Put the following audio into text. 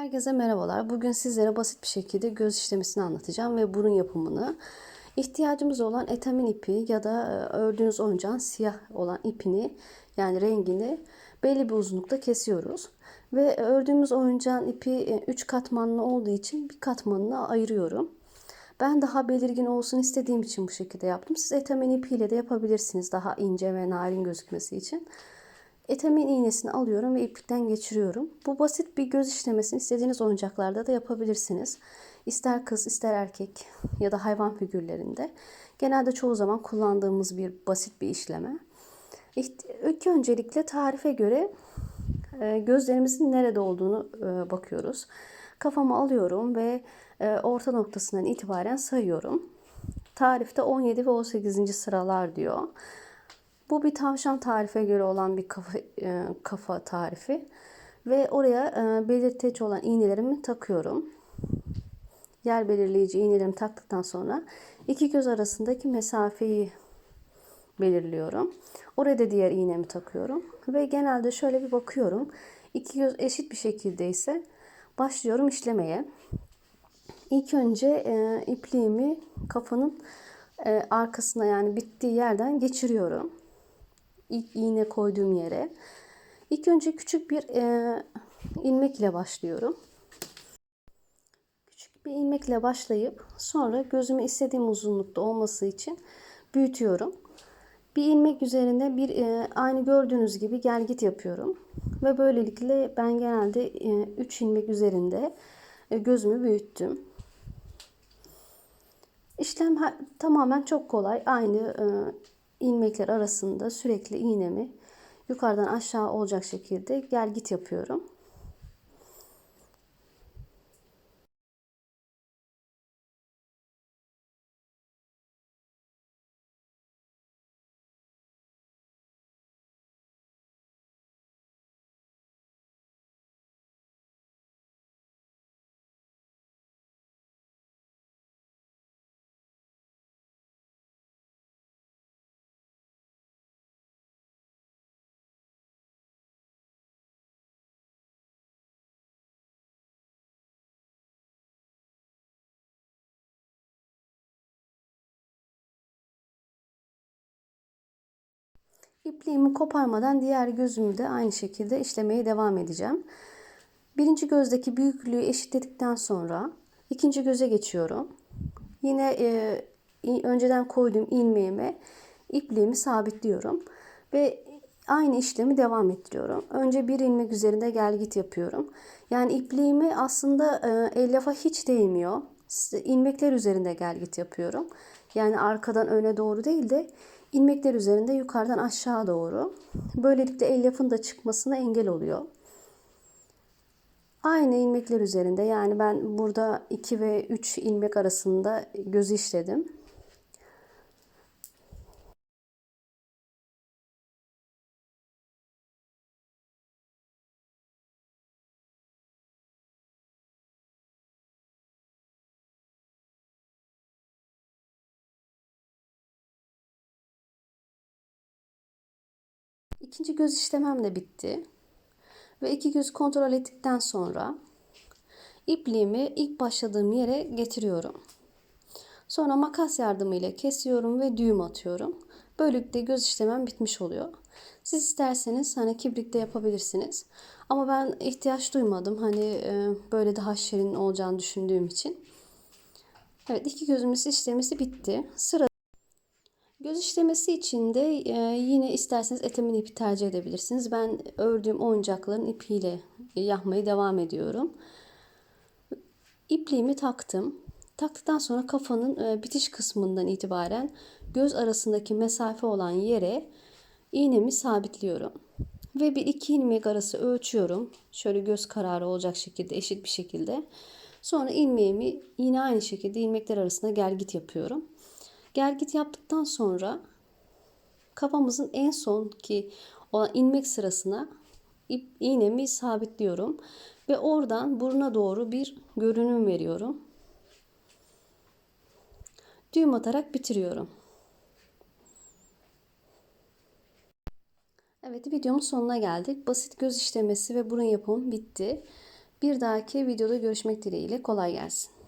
Herkese merhabalar. Bugün sizlere basit bir şekilde göz işlemesini anlatacağım ve burun yapımını. İhtiyacımız olan etamin ipi ya da e, ördüğünüz oyuncağın siyah olan ipini yani rengini belli bir uzunlukta kesiyoruz. Ve ördüğümüz oyuncağın ipi 3 katmanlı olduğu için bir katmanını ayırıyorum. Ben daha belirgin olsun istediğim için bu şekilde yaptım. Siz etamin ipiyle de yapabilirsiniz daha ince ve narin gözükmesi için. Etamin iğnesini alıyorum ve iplikten geçiriyorum. Bu basit bir göz işlemesini istediğiniz oyuncaklarda da yapabilirsiniz. İster kız ister erkek ya da hayvan figürlerinde. Genelde çoğu zaman kullandığımız bir basit bir işleme. İlk öncelikle tarife göre e, gözlerimizin nerede olduğunu e, bakıyoruz. Kafamı alıyorum ve e, orta noktasından itibaren sayıyorum. Tarifte 17 ve 18. sıralar diyor. Bu bir tavşan tarife göre olan bir kafa, e, kafa tarifi. Ve oraya e, belirteç olan iğnelerimi takıyorum. Yer belirleyici iğnelerimi taktıktan sonra iki göz arasındaki mesafeyi belirliyorum. Oraya da diğer iğnemi takıyorum. Ve genelde şöyle bir bakıyorum. İki göz eşit bir şekilde ise başlıyorum işlemeye. İlk önce e, ipliğimi kafanın e, arkasına yani bittiği yerden geçiriyorum ilk iğne koyduğum yere. İlk önce küçük bir e, ilmek ile başlıyorum. Küçük bir ilmek ile başlayıp sonra gözümü istediğim uzunlukta olması için büyütüyorum. Bir ilmek üzerinde bir e, aynı gördüğünüz gibi gel git yapıyorum. Ve böylelikle ben genelde 3 e, ilmek üzerinde e, gözümü büyüttüm. İşlem tamamen çok kolay. Aynı e, ilmekler arasında sürekli iğnemi yukarıdan aşağı olacak şekilde gel git yapıyorum. İpliğimi koparmadan diğer gözümü de aynı şekilde işlemeye devam edeceğim. Birinci gözdeki büyüklüğü eşitledikten sonra ikinci göze geçiyorum. Yine e, önceden koyduğum ilmeğime ipliğimi sabitliyorum ve aynı işlemi devam ettiriyorum. Önce bir ilmek üzerinde gel git yapıyorum. Yani ipliğimi aslında e, elyaf'a hiç değmiyor. İlmekler üzerinde gel git yapıyorum. Yani arkadan öne doğru değil de ilmekler üzerinde yukarıdan aşağı doğru. Böylelikle elyafın da çıkmasına engel oluyor. Aynı ilmekler üzerinde yani ben burada 2 ve 3 ilmek arasında gözü işledim. İkinci göz işlemem de bitti. Ve iki göz kontrol ettikten sonra ipliğimi ilk başladığım yere getiriyorum. Sonra makas yardımıyla kesiyorum ve düğüm atıyorum. Böylelikle göz işlemem bitmiş oluyor. Siz isterseniz hani kibritte yapabilirsiniz. Ama ben ihtiyaç duymadım. Hani e, böyle daha şirin olacağını düşündüğüm için. Evet iki gözümüz işlemesi bitti. Sıra Göz işlemesi için de e, yine isterseniz etamin ipi tercih edebilirsiniz. Ben ördüğüm oyuncakların ipiyle yapmaya devam ediyorum. İpliğimi taktım. Taktıktan sonra kafanın e, bitiş kısmından itibaren göz arasındaki mesafe olan yere iğnemi sabitliyorum. Ve bir iki ilmek arası ölçüyorum. Şöyle göz kararı olacak şekilde eşit bir şekilde. Sonra ilmeğimi yine aynı şekilde ilmekler arasında gel git yapıyorum. Gel git yaptıktan sonra kafamızın en son ki olan ilmek sırasına ip, iğnemi sabitliyorum ve oradan buruna doğru bir görünüm veriyorum. Düğüm atarak bitiriyorum. Evet videomun sonuna geldik. Basit göz işlemesi ve burun yapımı bitti. Bir dahaki videoda görüşmek dileğiyle kolay gelsin.